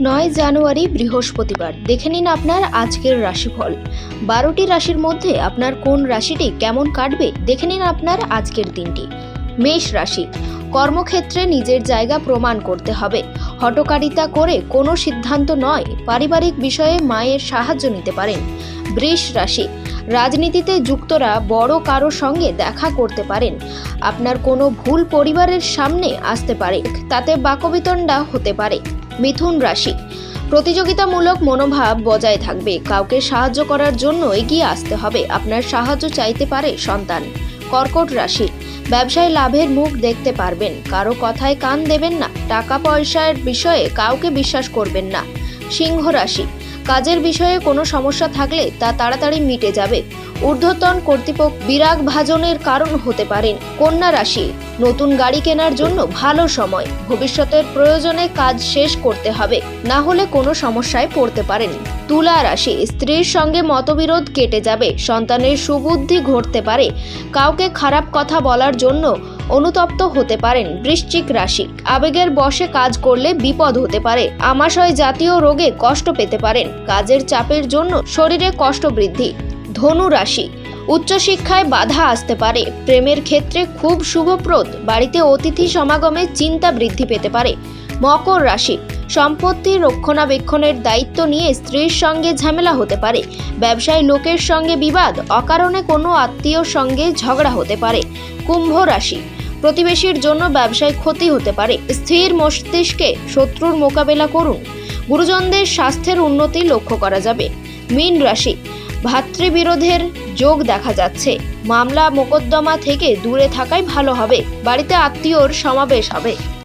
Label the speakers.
Speaker 1: নয় জানুয়ারি বৃহস্পতিবার। দেখে নিন আপনার আজকের রাশিফল। বারোটি রাশির মধ্যে আপনার কোন রাশিটি কেমন কাটবে, দেখে নিন আপনার আজকের দিনটি। মেষ রাশি, কর্মক্ষেত্রে নিজের জায়গা প্রমাণ করতে হবে। হটকারিতা করে কোনো সিদ্ধান্ত নয়, পারিবারিক বিষয়ে মায়ের সাহায্য নিতে পারেন। বৃষ রাশি, রাজনীতিতে যুক্তরা বড় কারও সঙ্গে দেখা করতে পারেন। আপনার কোনো ভুল পরিবারের সামনে আসতে পারে, তাতে বাকবিতণ্ডা হতে পারে। মিথুন রাশি। প্রতিযোগিতামূলক মনোভাব বজায় থাকবে। কাউকে সাহায্য করার জন্য এগিয়ে আসতে হবে। আপনার সাহায্য চাইতে পারে সন্তান। কর্কট রাশি। ব্যবসায় লাভের মুখ দেখতে পারবেন। কারও কথায় কান দেবেন না। টাকা পয়সার বিষয়ে কাউকে বিশ্বাস করবেন না। সিংহ রাশি। কাজের বিষয়ে কোনো সমস্যা থাকলে তা তাড়াতাড়ি মিটে যাবে। ঊর্ধ্বতন কর্তৃপক্ষ বিরাগ ভাজনের কারণ হতে পারেন কন্যা রাশি। নতুন গাড়ি কেনার জন্য ভালো সময়। ভবিষ্যতের প্রয়োজনে কাজ শেষ করতে হবে। না হলে কোনো সমস্যায় পড়তে পারেন। তুলা রাশি, স্ত্রীর সঙ্গে মতবিরোধ কেটে যাবে। সন্তানের সুবুদ্ধি ঘটতে পারে। কাউকে খারাপ কথা বলার জন্য অনুতপ্ত হতে পারেন বৃশ্চিক রাশি। আবেগের বশে কাজ করলে বিপদ হতে পারে। আমাশয় জাতীয় রোগে কষ্ট পেতে পারেন। কাজের চাপের জন্য শরীরে কষ্ট বৃদ্ধি। ধনু রাশি। উচ্চশিক্ষায় বাধা আসতে পারে। প্রেমের ক্ষেত্রে খুব শুভপ্রদ। বাড়িতে অতিথি সমাগমে চিন্তা বৃদ্ধি পেতে পারে। মকর রাশি। সম্পত্তি রক্ষণাবেক্ষণের দায়িত্ব নিয়ে স্ত্রীর সঙ্গে ঝামেলা হতে পারে। ব্যবসায়ী লোকের সঙ্গে বিবাদ। অকারণে কোনো আত্মীয়র সঙ্গে ঝগড়া হতে পারে। কুম্ভ রাশি। প্রতিবেশীর জন্য ব্যবসায় ক্ষতি হতে পারে। স্থির মস্তিষ্কে শত্রুর মোকাবেলা করুন। গুরুজনদের স্বাস্থ্যের উন্নতি লক্ষ্য করা যাবে। মীন রাশি। ভাতৃবিরোধের যোগ দেখা যাচ্ছে। মামলা মোকদ্দমা থেকে দূরে থাকাই ভালো হবে। বাড়িতে আত্মীয়র সমাবেশ হবে।